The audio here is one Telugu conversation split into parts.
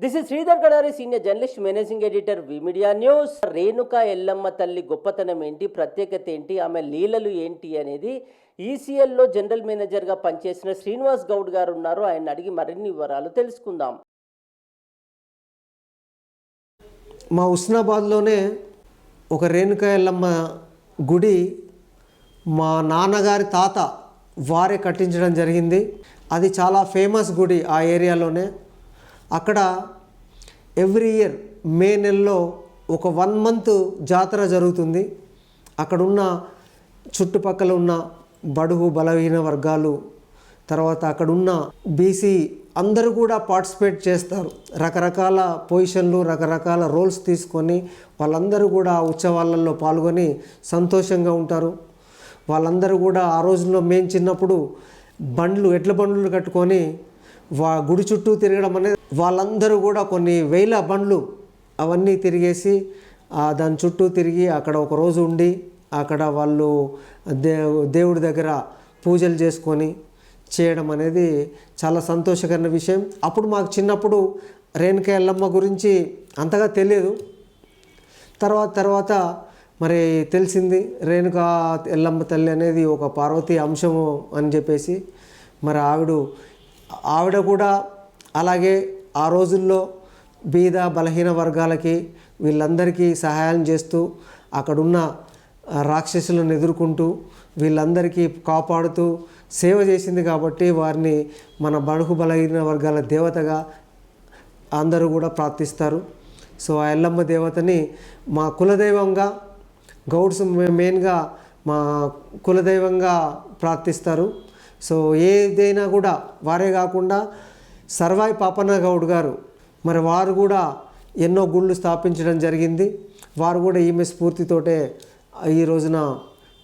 This is Sridhar Kadari senior journalist managing editor V media news Renuka Yellamma తల్లి గొప్పతనం ఏంటి? ప్రత్యేకత ఏంటి? ఆమె లీలలు ఏంటి అనేది ఈసీఎల్లో జనరల్ మేనేజర్గా పనిచేసిన శ్రీనివాస్ గౌడ్ గారు ఉన్నారు. ఆయన అడిగి మరిన్ని వివరాలు తెలుసుకుందాం. మా ఉస్నాబాద్లోనే ఒక రేణుక ఎల్లమ్మ గుడి మా నాన్నగారి తాత వారే కట్టించడం జరిగింది. అది చాలా ఫేమస్ గుడి ఆ ఏరియాలోనే. అక్కడ ఎవ్రీ ఇయర్ మే నెలలో ఒక వన్ మంత్ జాతర జరుగుతుంది. అక్కడున్న చుట్టుపక్కల ఉన్న బడుగు బలహీన వర్గాలు తర్వాత అక్కడున్న బీసీ అందరూ కూడా పార్టిసిపేట్ చేస్తారు. రకరకాల పొజిషన్లు రకరకాల రోల్స్ తీసుకొని వాళ్ళందరూ కూడా ఆ ఉత్సవాలలో పాల్గొని సంతోషంగా ఉంటారు. వాళ్ళందరూ కూడా ఆ రోజుల్లో మేము చిన్నప్పుడు బండ్లు ఎడ్ల బండ్లు కట్టుకొని వా గుడి చుట్టూ తిరగడం అనేది వాళ్ళందరూ కూడా కొన్ని వేల బండ్లు అవన్నీ తిరిగేసి దాని చుట్టూ తిరిగి అక్కడ ఒక రోజు ఉండి అక్కడ వాళ్ళు దే దేవుడి దగ్గర పూజలు చేసుకొని చేయడం అనేది చాలా సంతోషకరమైన విషయం. అప్పుడు మాకు చిన్నప్పుడు రేణుక ఎల్లమ్మ గురించి అంతగా తెలియదు. తర్వాత తర్వాత మరి తెలిసింది రేణుక ఎల్లమ్మ తల్లి అనేది ఒక పార్వతీ అంశము అని చెప్పేసి మరి ఆవిడ ఆవిడ కూడా అలాగే ఆ రోజుల్లో బీద బలహీన వర్గాలకి వీళ్ళందరికీ సహాయం చేస్తూ అక్కడున్న రాక్షసులను ఎదుర్కొంటూ వీళ్ళందరికీ కాపాడుతూ సేవ చేసింది కాబట్టి వారిని మన బడుగు బలహీన వర్గాల దేవతగా అందరూ కూడా ప్రార్థిస్తారు. సో ఆ ఎల్లమ్మ దేవతని మా కులదైవంగా గౌడ్స్ మెయిన్గా మా కులదైవంగా ప్రార్థిస్తారు. సో ఏదైనా కూడా వారే కాకుండా సర్వాయి పాపన్న గౌడ్ గారు మరి వారు కూడా ఎన్నో గుళ్ళు స్థాపించడం జరిగింది. వారు కూడా ఈమె స్ఫూర్తితోటే ఈ రోజున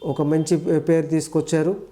ఒక మంచి పేరు తీసుకొచ్చారు.